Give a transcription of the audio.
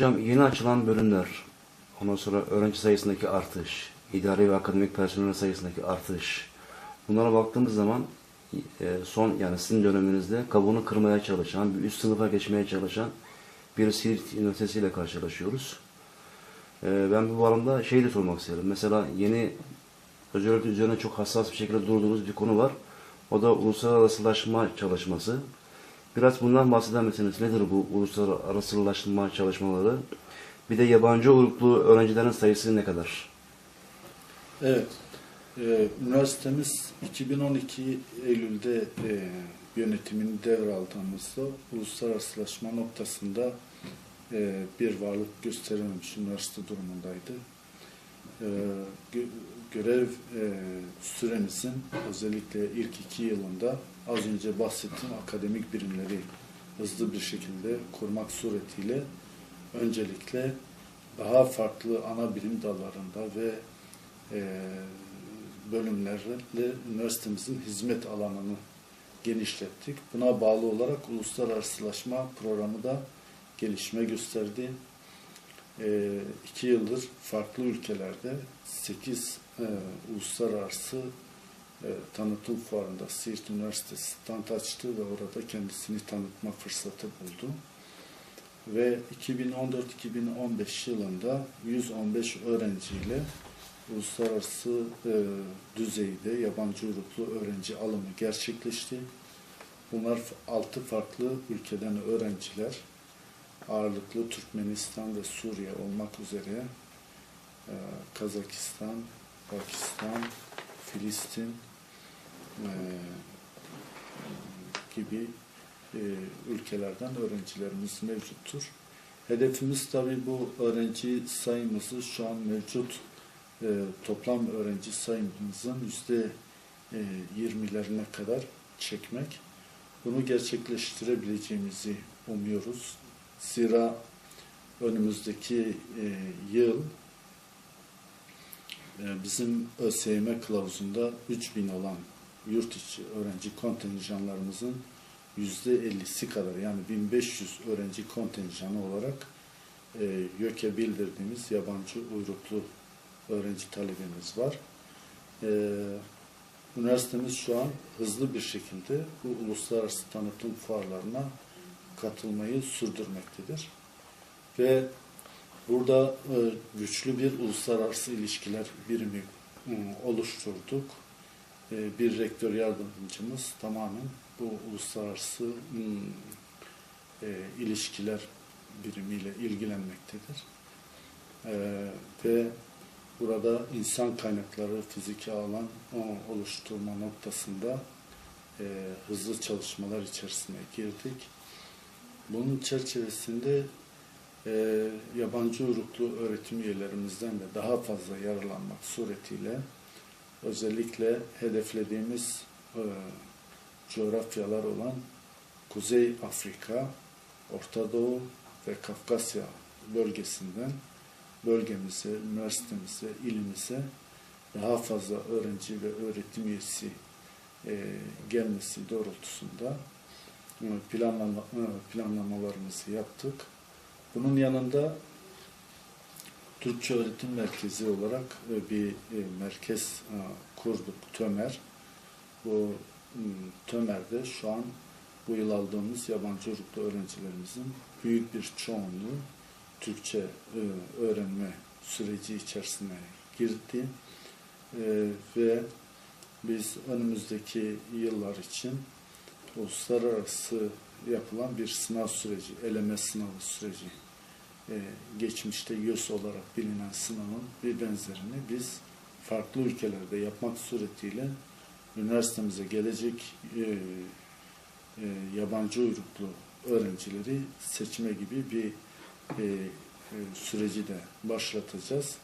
Hocam yeni açılan bölümler, ondan sonra öğrenci sayısındaki artış, idari ve akademik personel sayısındaki artış. Bunlara baktığımız zaman e, son yani sizin döneminizde kabuğunu kırmaya çalışan, bir üst sınıfa geçmeye çalışan bir Siirt Üniversitesi ile karşılaşıyoruz. E, Ben bu bağlamda şeyi de sormak isterim. Mesela yeni özellikle üzerine çok hassas bir şekilde durduğunuz bir konu var. O da uluslararasılaşma çalışması. Biraz bundan bahseder misiniz? Nedir bu uluslararasılaşma çalışmaları? Bir de yabancı uyruklu öğrencilerin sayısı ne kadar? Evet. Ee, üniversitemiz 2012 Eylül'de e, yönetimini devraldığımızda uluslararasılaşma noktasında e, bir varlık gösterememiş üniversite durumundaydı. E, gö- görev e, süremizin özellikle ilk iki yılında az önce bahsettiğim akademik birimleri hızlı bir şekilde kurmak suretiyle öncelikle daha farklı ana bilim dallarında ve e, bölümlerle üniversitemizin hizmet alanını genişlettik. Buna bağlı olarak uluslararasılaşma programı da gelişme gösterdi. E, iki yıldır farklı ülkelerde 8 e, uluslararası e, tanıtım fuarında Siirt Üniversitesi stand açtı ve orada kendisini tanıtma fırsatı buldu. Ve 2014-2015 yılında 115 öğrenciyle uluslararası e, düzeyde yabancı uyruklu öğrenci alımı gerçekleşti. Bunlar 6 farklı ülkeden öğrenciler, ağırlıklı Türkmenistan ve Suriye olmak üzere e, Kazakistan, Pakistan, Filistin e, gibi e, ülkelerden öğrencilerimiz mevcuttur. Hedefimiz tabii bu öğrenci sayımızı şu an mevcut toplam öğrenci sayımızın yüzde e, 20'lerine kadar çekmek. Bunu gerçekleştirebileceğimizi umuyoruz. Zira önümüzdeki e, yıl e, bizim ÖSYM kılavuzunda 3000 olan yurt içi öğrenci kontenjanlarımızın %50'si kadar yani 1500 öğrenci kontenjanı olarak e, YÖK'e bildirdiğimiz yabancı uyruklu öğrenci talebimiz var. E, üniversitemiz şu an hızlı bir şekilde bu uluslararası tanıtım fuarlarına katılmayı sürdürmektedir. Ve burada e, güçlü bir uluslararası ilişkiler birimi oluşturduk. E, bir rektör yardımcımız tamamen bu uluslararası e, ilişkiler birimiyle ilgilenmektedir. Ve burada insan kaynakları fiziki alan oluşturma noktasında e, hızlı çalışmalar içerisine girdik. Bunun çerçevesinde e, yabancı uyruklu öğretim üyelerimizden de daha fazla yararlanmak suretiyle özellikle hedeflediğimiz e, coğrafyalar olan Kuzey Afrika, Orta Doğu ve Kafkasya bölgesinden bölgemize, üniversitemize, ilimize daha fazla öğrenci ve öğretim üyesi e, gelmesi doğrultusunda planlama, planlamalarımızı yaptık. Bunun yanında Türkçe Öğretim Merkezi olarak e, bir e, merkez e, kurduk, TÖMER. Bu TÖMER'de şu an bu yıl aldığımız yabancı uyruklu öğrencilerimizin büyük bir çoğunluğu Türkçe öğrenme süreci içerisine girdi. Ve biz önümüzdeki yıllar için uluslararası yapılan bir sınav süreci, eleme sınavı süreci e, geçmişte YÖS olarak bilinen sınavın bir benzerini biz farklı ülkelerde yapmak suretiyle üniversitemize gelecek e, e, yabancı uyruklu öğrencileri seçme gibi bir e, e, süreci de başlatacağız.